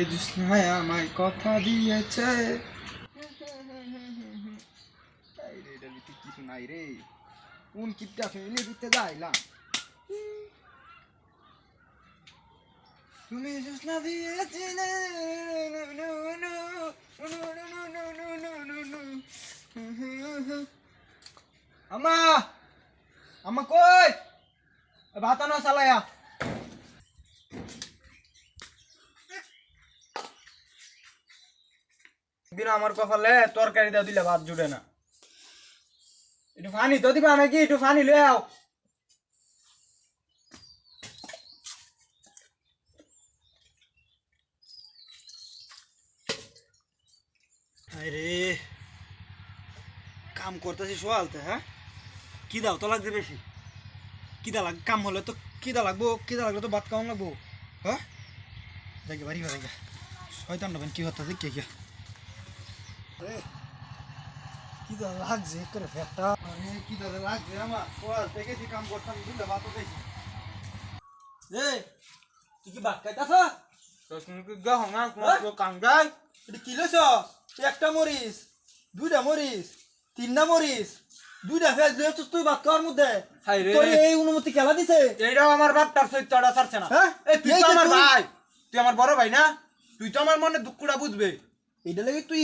আমায় কথা দিয়েছে কিছু নাই রে কোন কিপটা ফেলে দিতে যাইলাম তুমি জুসনা দিয়েছিলে আমা আমা কই ভাত আনো চালায়া দিন আমার কপালে তরকারি দাও দিলে ভাত জুড়ে না। একটু পানি তো দিবা নাকি? একটু পানি লয়ে আও। আরে কাম করতেছি সোয়ালতে হ্যাঁ? কিদাও তো লাগছে বেশি। কিদা লাগ কাম হলে তো কিদা লাগবো কিদা লাগলে তো ভাত খাওয়ান লাগবো হ্যাঁ? যাকে বাড়ি বাড়ি শয়তান নবেন, কি হতে কে? কে আরে লাগছে? করে ফেটটা কি দাদা লাগছে আমার? সোয়াল দেখেছি কাম করতাম দিলে ভাত দেখি রে তুই কি ভাত খাইতাছ? তো তুমি কি কোনো কাম এটা কি লইছ? একটা মরিস দুইটা মরিস তিনটা মরিস দুইটা ফেল দুই তুই ভাত খাওয়ার মধ্যে। তোর এই অনুমতি খেলা দিছে? এইটাও আমার বাপটার চরিত্রটা ছাড়ছে না। হ্যাঁ? এই তুই তো আমার ভাই। তুই আমার বড় ভাই না? তুই তো আমার মনে দুঃখটা বুঝবে। এটা লাগে তুই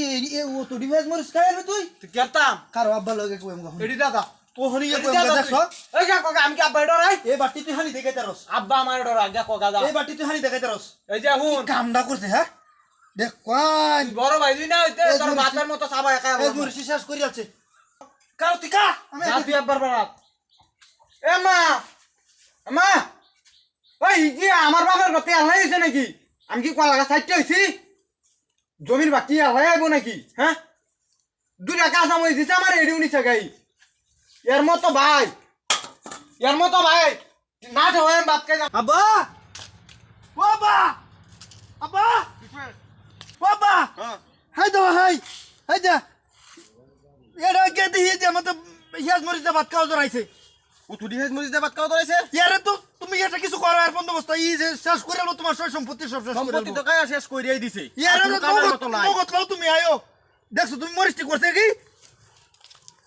ও তো ডিভাইস মরিস খাই আরবি তুই? তুই কেতাম কারও আব্বা লগে কইম গো এডি দাদা তো হনি দেখছ এই যা কোকা আমি কি আব্বা ডরাই এই বাটি তুই হানি দেখাই তারস আব্বা আমার যা এই বাটি তুই হানি দেখাই তারস এই যে হুন। কামডা করছে হ্যাঁ? দেখ কোন বড় ভাই তুই না হইতে তোর বাপের মতো সাবা একা এই মরিস শেষ করি আছে কারও তুই কা? আমি তুই আব্বার বারাত এ মা মা। ওই কি আমার বাপের গতি আল্লাহ হইছে নাকি? আমি কি কোয়া লাগা সাইটে হইছি জমির বাকি আল্লাহ আইব নাকি হ্যাঁ? দুইটা কাজ আমি দিছে আমার এডি উনিছে গাই এর মতো ভাই এর মতো ভাই না ঠাওয়াই বাপ কে আব্বা! ও আব্বা! আব্বা! ও আব্বা! হাই দাও হাই! হাই যা এটা কে দিয়ে যে মত ইয়াজ মরিস দা ভাত খাওয়া জরাইছে ও তুই হেজ মরিস দেবাত কাও ধরেছে ইয়ারে তো তুমি এটা কিছু করো আর বন্দোবস্ত? ই যে শেষ করে আলো তোমার সয় সম্পত্তি সব শেষ করে সম্পত্তি তো কায়া শেষ কইরাই দিছে। ইয়ারে মতো নাই। মগত লও তুমি আয়ো। দেখছ তুমি মরিসটি করছে কি?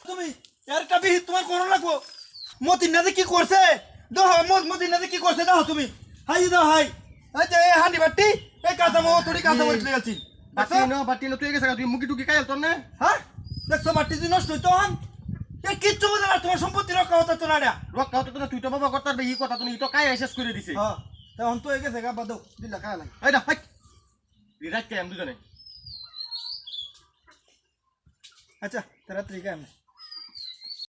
তুমি ইয়ার টা তোমার করো লাগবো। মতিন নাদে কি করছে? দেখো মত মতিন নাদে কি করছে দেখো তুমি। হাই দাও হাই। যে এই হাঁড়ি বাটি এই কাঁচা মো থোড়ি কাঁচা মরিচ লেগেছি বাটি ন বাটি ন তুই গেছে তুই মুকি টুকি কাইল তোর না। হ্যাঁ? দেখছ বাটি তুই নষ্ট হইতো হন এ কিচ্ছু বোঝে না তোমার সম্পত্তি রক্ষা হতো তো না এটা। রক কাও তো তুই তো বাবা ই কথা তুমি তো কাই শেষ করে দিছে। হ্যাঁ তখন তো এগে থেকে বাদ দিলা খায় এই না হাই রিরাইট কে আমি দুজনে? আচ্ছা খায় আমি?